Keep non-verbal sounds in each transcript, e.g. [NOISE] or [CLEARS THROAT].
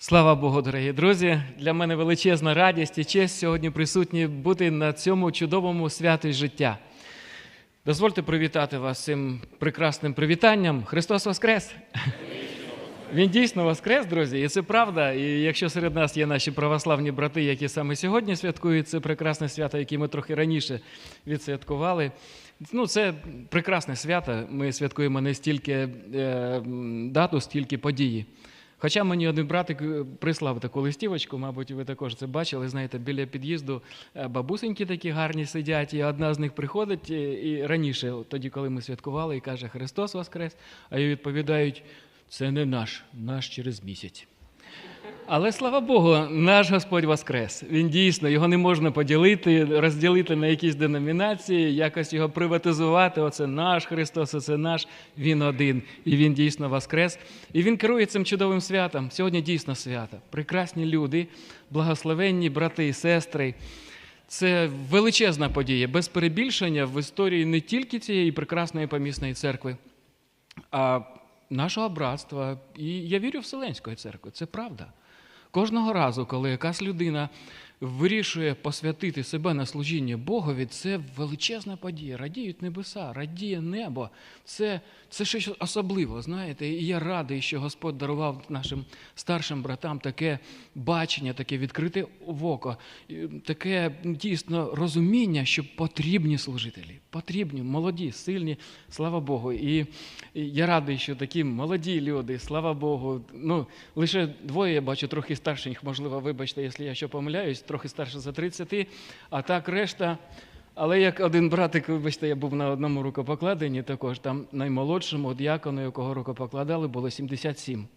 Слава Богу, дорогі друзі! Для мене величезна радість і честь сьогодні присутні бути на цьому чудовому святі життя. Дозвольте привітати вас цим прекрасним привітанням. Христос Воскрес! Він дійсно воскрес, друзі, і це правда. І якщо серед нас є наші православні брати, які саме сьогодні святкують це прекрасне свято, яке ми трохи раніше відсвяткували. Ну, це прекрасне свято. Ми святкуємо не стільки е, дату, стільки події. Хоча мені один братик е, прислав таку листівочку, мабуть, ви також це бачили. Знаєте, біля під'їзду е, бабусеньки такі гарні сидять, і одна з них приходить е, і раніше, тоді, коли ми святкували, і каже Христос Воскрес, а їй відповідають: це не наш, наш через місяць. Але слава Богу, наш Господь Воскрес. Він дійсно, його не можна поділити, розділити на якісь деномінації, якось його приватизувати. Оце наш Христос, оце наш. Він один. І він дійсно Воскрес. І він керує цим чудовим святом. Сьогодні дійсно свято. Прекрасні люди, благословенні брати і сестри. Це величезна подія, без перебільшення в історії не тільки цієї прекрасної помісної церкви, а нашого братства. І я вірю в Вселенської церкви. Це правда. Кожного разу, коли якась людина вирішує посвятити себе на служіння Богові, це величезна подія. Радіють небеса, радіє небо. Це, це щось особливо, знаєте. І я радий, що Господь дарував нашим старшим братам таке бачення, таке відкрите око, таке дійсно розуміння, що потрібні служителі, потрібні, молоді, сильні, слава Богу. І я радий, що такі молоді люди, слава Богу. Ну, лише двоє я бачу, трохи старших, можливо, вибачте, якщо я що помиляюсь, трохи старше за 30, а так решта. Але як один братик, вибачте, я був на одному рукопокладенні також, там наймолодшому якону, якого рукопокладали, було 77.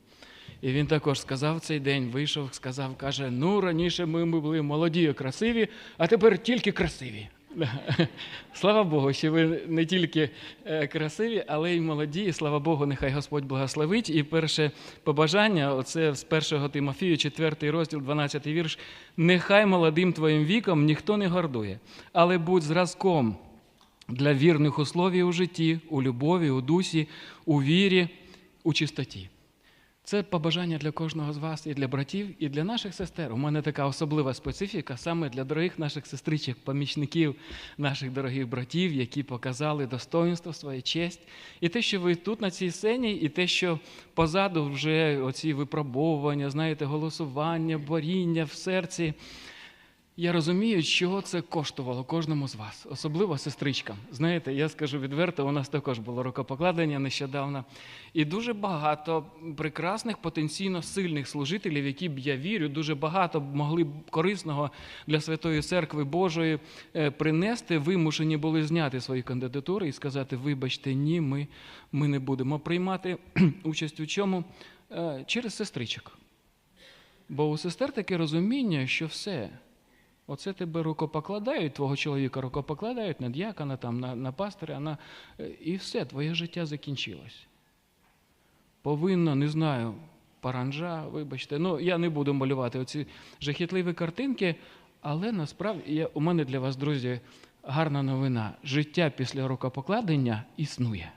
І він також сказав цей день, вийшов, сказав, каже: ну раніше ми, ми були молоді і красиві, а тепер тільки красиві. [LAUGHS] Слава Богу, що ви не тільки е, красиві, але й молоді. І слава Богу, нехай Господь благословить. І перше побажання, оце з 1 Тимофію, 4 розділ, 12 вірш. Нехай молодим твоїм віком ніхто не гордує, але будь зразком для вірних условій у житті, у любові, у дусі, у вірі, у чистоті. Це побажання для кожного з вас, і для братів, і для наших сестер. У мене така особлива специфіка саме для дорогих наших сестричок, помічників, наших дорогих братів, які показали достоинство, своє честь. І те, що ви тут на цій сцені, і те, що позаду вже оці випробовування, знаєте, голосування, боріння в серці. Я розумію, що це коштувало кожному з вас, особливо сестричкам. Знаєте, я скажу відверто, у нас також було рукопокладення нещодавно. І дуже багато прекрасних, потенційно сильних служителів, які б я вірю, дуже багато могли б корисного для Святої Церкви Божої е, принести, вимушені були зняти свої кандидатури і сказати: вибачте, ні, ми, ми не будемо приймати [CLEARS THROAT] участь у чому Е, через сестричок. Бо у сестер таке розуміння, що все. Оце тебе рукопокладають, твого чоловіка рукопокладають на діакона, там, на, на пастиря, на... е, і все, твоє життя закінчилось. Повинно, не знаю, паранжа, вибачте. Ну, я не буду малювати оці жахітливі картинки, але насправді я, у мене для вас, друзі, гарна новина. Життя після рукопокладення існує.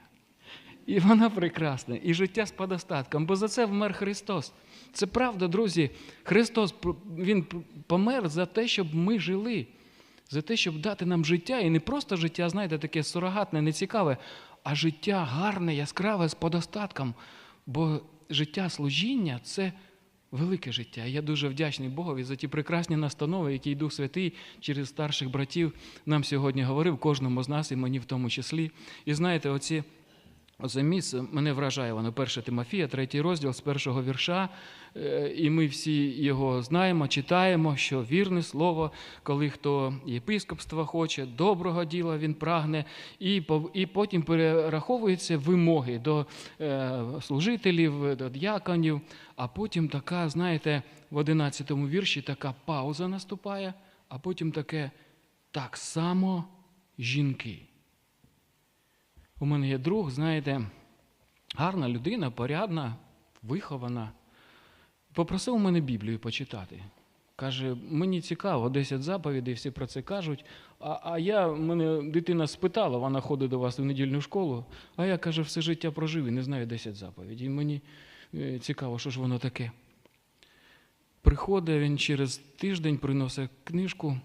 І вона прекрасна, і життя з подостатком, бо за це вмер Христос. Це правда, друзі. Христос Він помер за те, щоб ми жили, за те, щоб дати нам життя. І не просто життя, знаєте, таке сурогатне, нецікаве, а життя гарне, яскраве, з подостатком. Бо життя служіння це велике життя. Я дуже вдячний Богові за ті прекрасні настанови, які Дух Святий через старших братів нам сьогодні говорив, кожному з нас, і мені в тому числі. І знаєте, оці. Місце мене вражає воно 1 Тимофія, третій розділ з першого вірша. Е, І ми всі його знаємо, читаємо, що вірне слово, коли хто єпископства хоче, доброго діла він прагне, і і потім перераховуються вимоги до е, служителів, до діаконів, а потім така, знаєте, в 11 вірші така пауза наступає, а потім таке так само жінки. У мене є друг, знаєте, гарна людина, порядна, вихована. Попросив у мене Біблію почитати. Каже, мені цікаво, 10 заповідей, всі про це кажуть. А, а я, мене дитина спитала, вона ходить до вас в недільну школу, а я каже, все життя прожив і не знаю 10 заповідей. І мені е, цікаво, що ж воно таке. приходить він через тиждень, приносить книжку,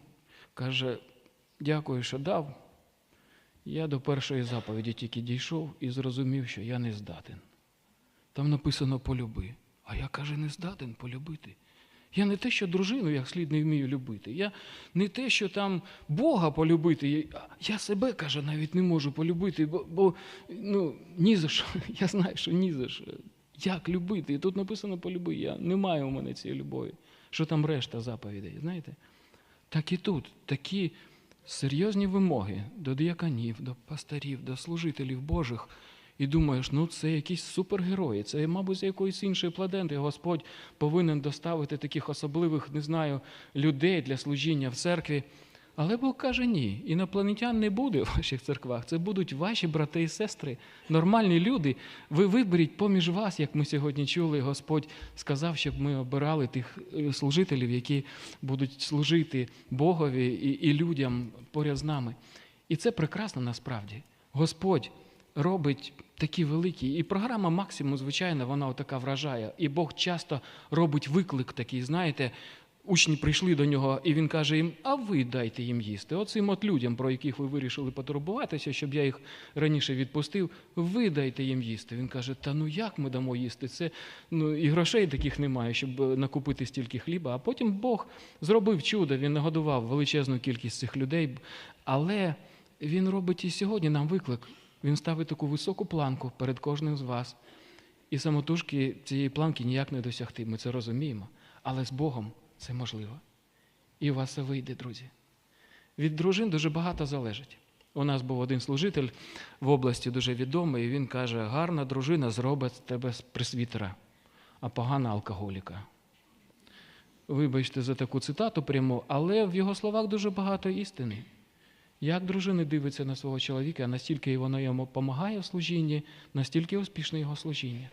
каже: дякую, що дав. Я до першої заповіді тільки дійшов і зрозумів, що я не здатен. Там написано полюби. А я каже, не здатен полюбити. Я не те, що дружину як слід не вмію любити. Я не те, що там Бога полюбити. Я- себе, каже, навіть не можу полюбити, бо, бо ну, ні за що. [LAUGHS] Я знаю, що ні за що. Як любити? І тут написано полюби. Я не маю у мене цієї любові. Що там решта заповідей, знаєте? Так і тут такі серйозні вимоги до діяканів, до пастирів, до служителів Божих. І думаєш, ну це якісь супергерої, це, мабуть, з якоїсь іншої планети Господь повинен доставити таких особливих, не знаю, людей для служіння в церкві. Але Бог каже, ні, інопланетян не буде в ваших церквах. Це будуть ваші брати і сестри, нормальні люди. Ви виберіть поміж вас, як ми сьогодні чули, Господь сказав, щоб ми обирали тих е, служителів, які будуть служити Богові і, і людям поряд з нами. І це прекрасно насправді. Господь робить такі великі. І програма Максимум, звичайно, вона така вражає. І Бог часто робить виклик такий, знаєте. Учні прийшли до нього, і він каже їм: А ви дайте їм їсти. Оцим от людям, про яких ви вирішили потурбуватися, щоб я їх раніше відпустив, ви дайте їм їсти. Він каже: Та ну як ми дамо їсти? Це ну і грошей таких немає, щоб е, накупити стільки хліба. А потім Бог зробив чудо, він нагодував величезну кількість цих людей. Але він робить і сьогодні нам виклик. Він ставить таку високу планку перед кожним з вас. І самотужки цієї планки ніяк не досягти. Ми це розуміємо. Але з Богом це можливо. І у вас це вийде, друзі. Від дружин дуже багато залежить. У нас був один служитель в області дуже відомий, і він каже: гарна дружина зробить з тебе присвітера, а погана алкоголіка. Вибачте за таку цитату пряму, але в його словах дуже багато істини. Як дружина дивиться на свого чоловіка, настільки вона йому допомагає в служінні, настільки успішне його служіння.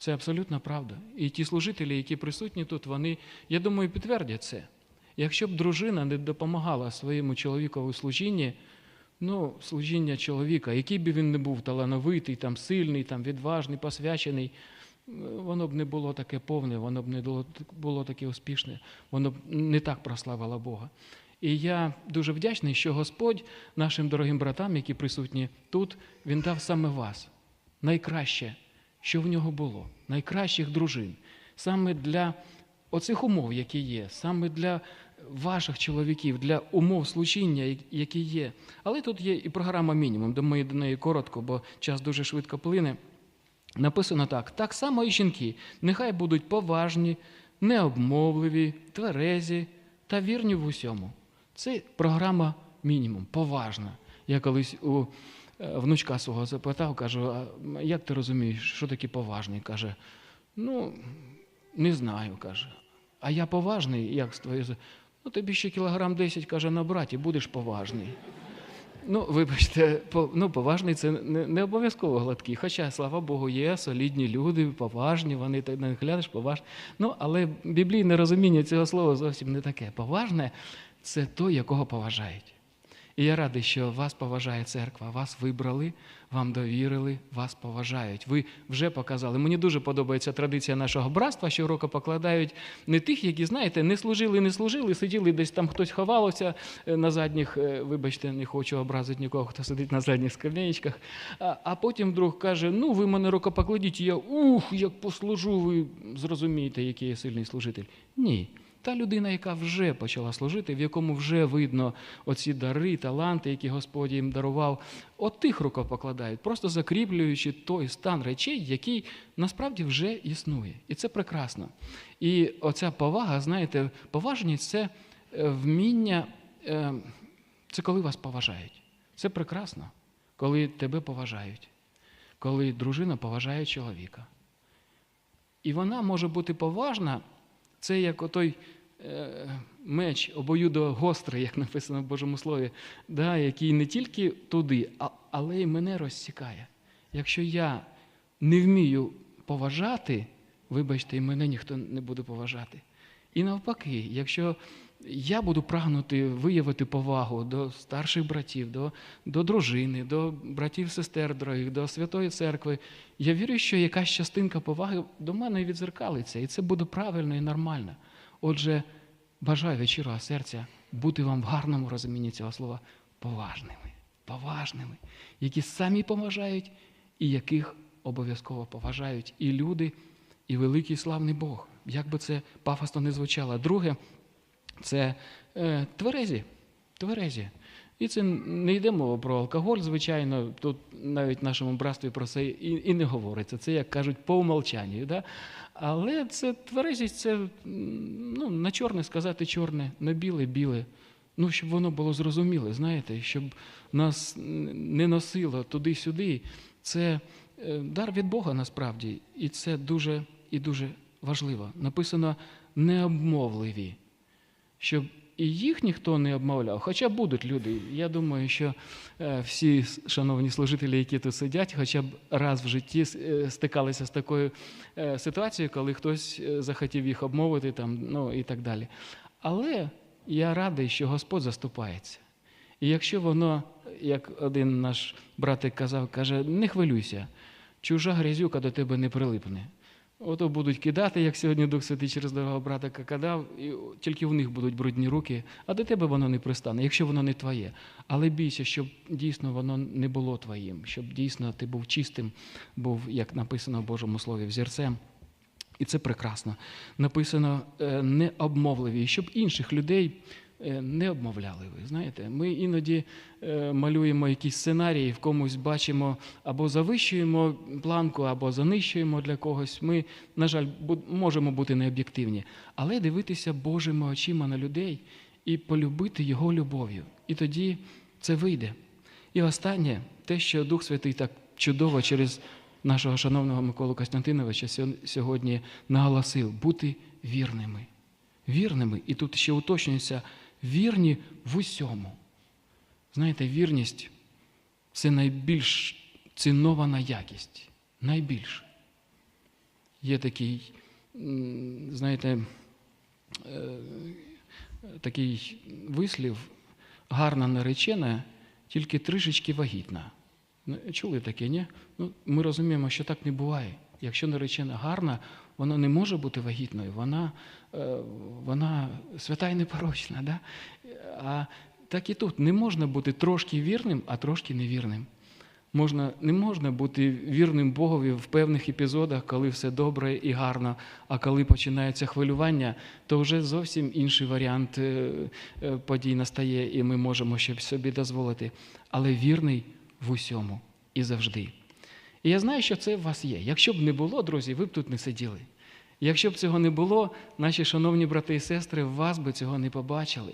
Це абсолютно правда. І ті служителі, які присутні тут, вони, я думаю, підтвердять це. Якщо б дружина не допомагала своєму чоловікові служінні, ну, служіння чоловіка, який би він не був талановитий, там, сильний, там, відважний, посвячений, воно б не було таке повне, воно б не було таке успішне, воно б не так прославило Бога. І я дуже вдячний, що Господь нашим дорогим братам, які присутні тут, Він дав саме вас. Найкраще, що в нього було, найкращих дружин. Саме для оцих умов, які є, саме для ваших чоловіків, для умов служіння, які є. Але тут є і програма мінімум, де ми до неї коротко, бо час дуже швидко плине. Написано так: так само і жінки, нехай будуть поважні, необмовливі, тверезі та вірні в усьому. Це програма мінімум, поважна. Я колись у внучка свого запитав, кажу, а як ти розумієш, що таке поважний? Каже, ну, не знаю, каже. А я поважний, як з твоєю. Ну, тобі ще кілограм 10, каже, набрати, будеш поважний. Ну, вибачте, по- ну, поважний це не, не обов'язково гладкий. Хоча, слава Богу, є солідні люди, поважні, вони так не глянеш, поважні. Ну, але біблійне розуміння цього слова зовсім не таке. Поважне це той, якого поважають. І я радий, що вас поважає церква, вас вибрали, вам довірили, вас поважають. Ви вже показали. Мені дуже подобається традиція нашого братства, що року покладають не тих, які, знаєте, не служили, не служили, сиділи десь там хтось ховалося е, на задніх, е, вибачте, не хочу образити нікого, хто сидить на задніх скам'яничках. А, потім вдруг каже: ну, ви мене рукопокладіть, я ух, як послужу, ви зрозумієте, який я сильний служитель. Ні. Та людина, яка вже почала служити, в якому вже видно оці дари, таланти, які Господь їм дарував, от тих рукав покладають, просто закріплюючи той стан речей, який насправді вже існує. І це прекрасно. І оця повага, знаєте, поважність це е, вміння, е, це коли вас поважають. Це прекрасно, коли тебе поважають, коли дружина поважає чоловіка. І вона може бути поважна. Це як отой меч, меч обоюдогострий, як написано в Божому Слові, да, який не тільки туди, але й мене розсікає. Якщо я не вмію поважати, вибачте, і мене ніхто не буде поважати. І навпаки, якщо я буду прагнути виявити повагу до старших братів, до, до дружини, до братів, сестер дорогих, до Святої Церкви, я вірю, що якась частинка поваги до мене відзеркалиться, і це буде правильно і нормально. Отже, бажаю від щирого серця бути вам в гарному розумінні цього слова поважними, поважними, які самі поважають і яких обов'язково поважають і люди, і великий славний Бог. Як би це пафосно не звучало. Друге, це е, тверезі. тверезі. І це не йде мова про алкоголь, звичайно. Тут навіть в нашому братстві про це і, і не говориться. Це, як кажуть, по умолчанню. Да? Але це тверезість, це ну, на чорне сказати чорне, на біле біле. Ну, щоб воно було зрозуміле, знаєте, щоб нас не носило туди-сюди. Це е, дар від Бога насправді, і це дуже і дуже важливо. Написано необмовливі, щоб і їх ніхто не обмовляв. Хоча будуть люди. Я думаю, що е, всі шановні служителі, які тут сидять, хоча б раз в житті е, стикалися з такою е, ситуацією, коли хтось захотів їх обмовити там, ну, і так далі. Але я радий, що Господь заступається. І якщо воно, як один наш братик казав, каже, не хвилюйся, чужа грязюка до тебе не прилипне. Ото будуть кидати, як сьогодні Дух Святий через дорогого братика кидав, і тільки в них будуть брудні руки, а до тебе воно не пристане, якщо воно не твоє. Але бійся, щоб дійсно воно не було твоїм, щоб дійсно ти був чистим, був, як написано в Божому Слові, взірцем. І це прекрасно. Написано е, не обмовливі, щоб інших людей не обмовляли. Ви знаєте, ми іноді е, малюємо якісь сценарії, в комусь бачимо або завищуємо планку, або занищуємо для когось. Ми, на жаль, можемо бути необ'єктивні, але дивитися Божими очима на людей і полюбити його любов'ю. І тоді це вийде. І останнє, те, що Дух Святий так чудово через нашого шановного Миколу Костянтиновича сьогодні наголосив бути вірними. Вірними. І тут ще уточнюється вірні в усьому. Знаєте, вірність це найбільш ціннована якість. Найбільш. Є такий, знаєте, е, такий вислів, гарна наречена, тільки трішечки вагітна. Ну, Чули таке, ні? Ну, ми розуміємо, що так не буває. Якщо наречена гарна, вона не може бути вагітною, вона, е, вона свята і непорочна. Да? А так і тут не можна бути трошки вірним, а трошки невірним. Можна, не можна бути вірним Богові в певних епізодах, коли все добре і гарно, а коли починається хвилювання, то вже зовсім інший варіант е, е, подій настає, і ми можемо щось собі дозволити. Але вірний в усьому і завжди. І я знаю, що це в вас є. Якщо б не було, друзі, ви б тут не сиділи. Якщо б цього не було, наші шановні брати і сестри, вас би цього не побачили.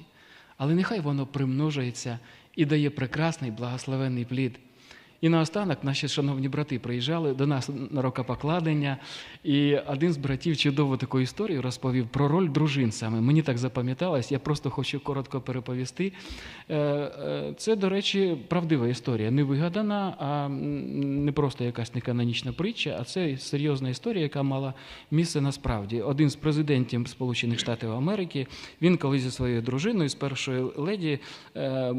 Але нехай воно примножується і дає прекрасний благословенний плід. І наостанок наші шановні брати приїжджали до нас на рукопокладення, і один з братів чудову таку історію розповів про роль дружин саме. Мені так запам'яталось, я просто хочу коротко переповісти. Е, е, Це, до речі, правдива історія, не вигадана, а не просто якась неканонічна притча, а це серйозна історія, яка мала місце насправді. Один з президентів Сполучених Штатів Америки, він колись зі своєю дружиною, з першої леді, е,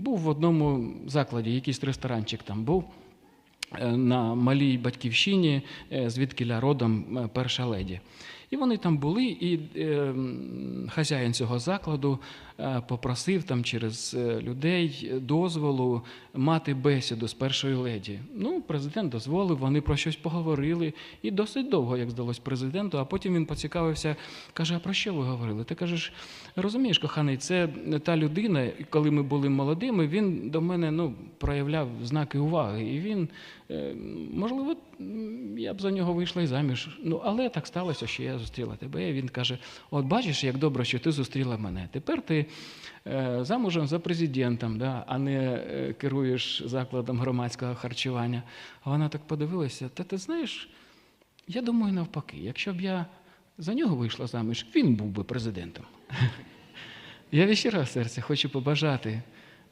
був в одному закладі, якийсь ресторанчик там був. е, На малій батьківщині, е, звідки родом е, перша леді. І вони там були, і е, хазяїн цього закладу е, попросив там через е, людей дозволу мати бесіду з першою леді. Ну, президент дозволив, вони про щось поговорили, і досить довго, як здалось президенту. А потім він поцікавився, каже: а про що ви говорили? Ти кажеш, розумієш, коханий, це та людина, коли ми були молодими, він до мене ну, проявляв знаки уваги. І він, е, можливо, я б за нього вийшла і заміж. Ну, але так сталося, що я зустріла тебе. І він каже: От бачиш, як добре, що ти зустріла мене. Тепер ти е, замужем за президентом, да, а не е, керуєш закладом громадського харчування. А вона так подивилася: та ти знаєш, я думаю, навпаки, якщо б я за нього вийшла заміж, він був би президентом. Я від щирого серця хочу побажати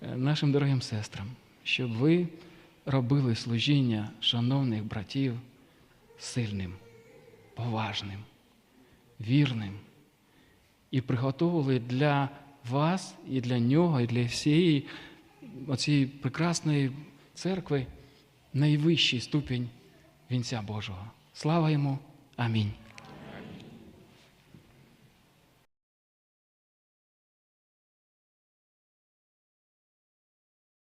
е, нашим дорогим сестрам, щоб ви робили служіння шановних братів сильним, поважним, вірним і приготовили для вас і для нього, і для всієї оцієї прекрасної церкви найвищий ступінь вінця Божого. Слава йому! Амінь.